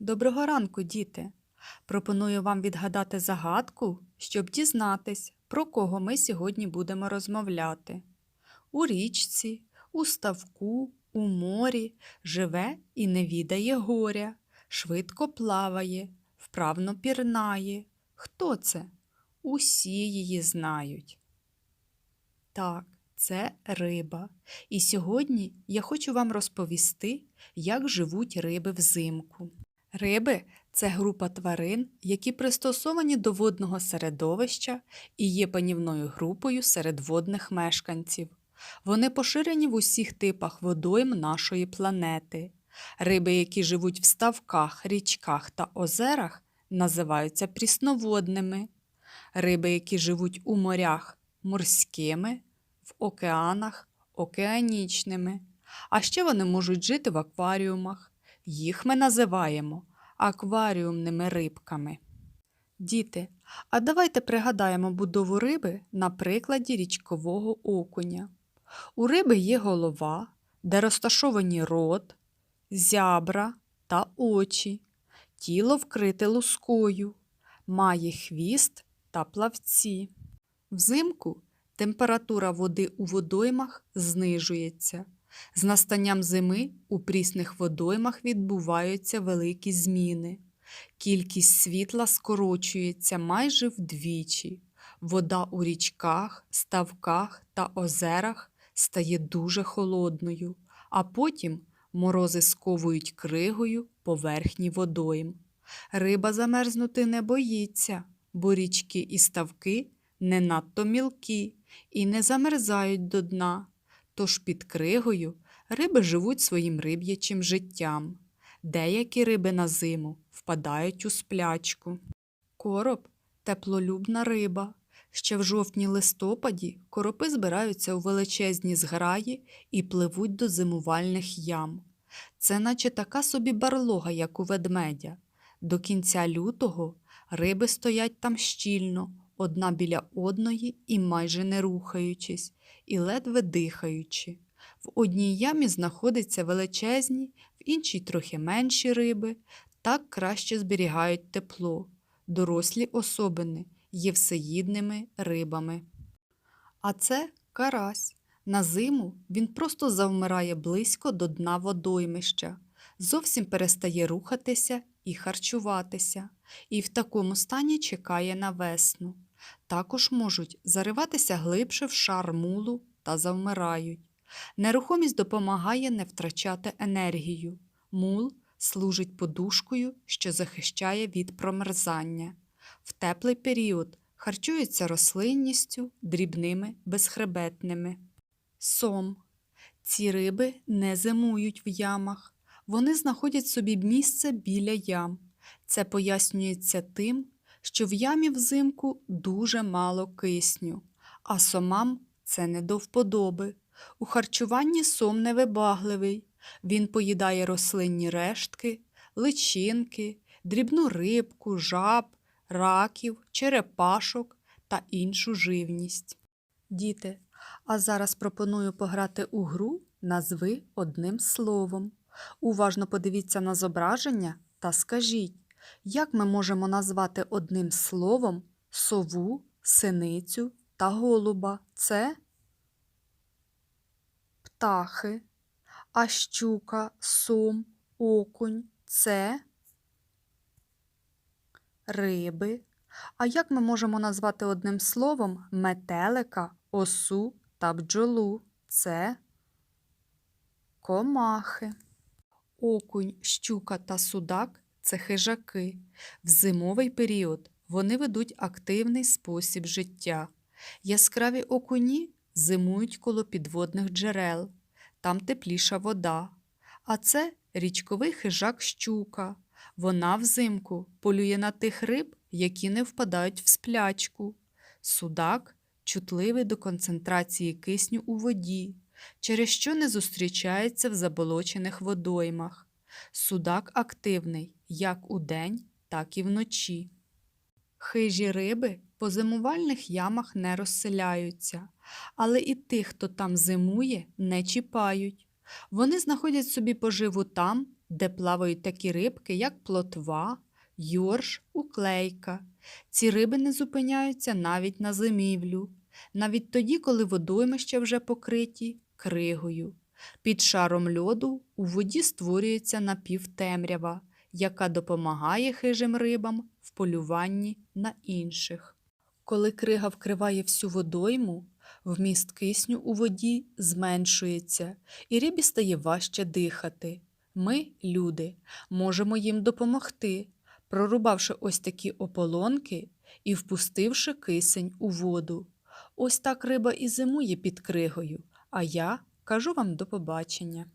Доброго ранку, діти! Пропоную вам відгадати загадку, щоб дізнатись, про кого ми сьогодні будемо розмовляти. У річці, у ставку, у морі живе і не відає горя, швидко плаває, вправно пірнає. Хто це? Усі її знають. Так, це риба. І сьогодні я хочу вам розповісти, як живуть риби взимку. Риби це група тварин, які пристосовані до водного середовища і є панівною групою серед водних мешканців. Вони поширені в усіх типах водойм нашої планети. Риби, які живуть в ставках, річках та озерах, називаються прісноводними. Риби, які живуть у морях морськими, в океанах океанічними. А ще вони можуть жити в акваріумах. Їх ми називаємо акваріумними рибками. Діти, а давайте пригадаємо будову риби на прикладі річкового окуня. У риби є голова, де розташовані рот, зябра та очі, тіло вкрите лускою, має хвіст та плавці. Взимку температура води у водоймах знижується. З настанням зими у прісних водоймах відбуваються великі зміни. Кількість світла скорочується майже вдвічі. Вода у річках, ставках та озерах стає дуже холодною, а потім морози сковують кригою поверхні водойм. Риба замерзнути не боїться, бо річки і ставки не надто мілкі і не замерзають до дна. Тож під кригою риби живуть своїм риб'ячим життям. Деякі риби на зиму впадають у сплячку. Короб теплолюбна риба. Ще в жовтні-листопаді коропи збираються у величезні зграї і пливуть до зимувальних ям. Це наче така собі барлога, як у ведмедя. До кінця лютого риби стоять там щільно, одна біля одної і майже не рухаючись, і ледве дихаючи. В одній ямі знаходяться величезні, в іншій трохи менші риби, так краще зберігають тепло. Дорослі особини є всеїдними рибами. А це карась. На зиму він просто завмирає близько до дна водоймища, зовсім перестає рухатися і харчуватися, і в такому стані чекає на весну. Також можуть зариватися глибше в шар мулу та завмирають. Нерухомість допомагає не втрачати енергію. Мул служить подушкою, що захищає від промерзання. В теплий період харчуються рослинністю, дрібними, безхребетними. Сом. Ці риби не зимують в ямах. Вони знаходять собі місце біля ям. Це пояснюється тим, що в ямі взимку дуже мало кисню, а сомам це не до вподоби. У харчуванні сом невибагливий. Він поїдає рослинні рештки, личинки, дрібну рибку, жаб, раків, черепашок та іншу живність. Діти, а зараз пропоную пограти у гру назви одним словом. Уважно подивіться на зображення та скажіть, як ми можемо назвати одним словом сову, синицю та голуба? Це птахи, а щука, сом, окунь це риби. А як ми можемо назвати одним словом метелика, осу та бджолу? Це комахи. Окунь, щука та судак це хижаки. В зимовий період вони ведуть активний спосіб життя. Яскраві окуні зимують коло підводних джерел, там тепліша вода. А це річковий хижак щука. Вона взимку полює на тих риб, які не впадають в сплячку. Судак чутливий до концентрації кисню у воді, через що не зустрічається в заболочених водоймах. Судак активний як удень, так і вночі. Хижі риби по зимувальних ямах не розселяються, але і тих, хто там зимує, не чіпають. Вони знаходять собі поживу там, де плавають такі рибки, як плотва, йорш, уклейка. Ці риби не зупиняються навіть на зимівлю, навіть тоді, коли водоймища вже покриті кригою. Під шаром льоду у воді створюється напівтемрява, яка допомагає хижим рибам в полюванні на інших. Коли крига вкриває всю водойму, вміст кисню у воді зменшується, і рибі стає важче дихати. Ми, люди, можемо їм допомогти, прорубавши ось такі ополонки і впустивши кисень у воду. Ось так риба і зимує під кригою, а я кажу вам до побачення.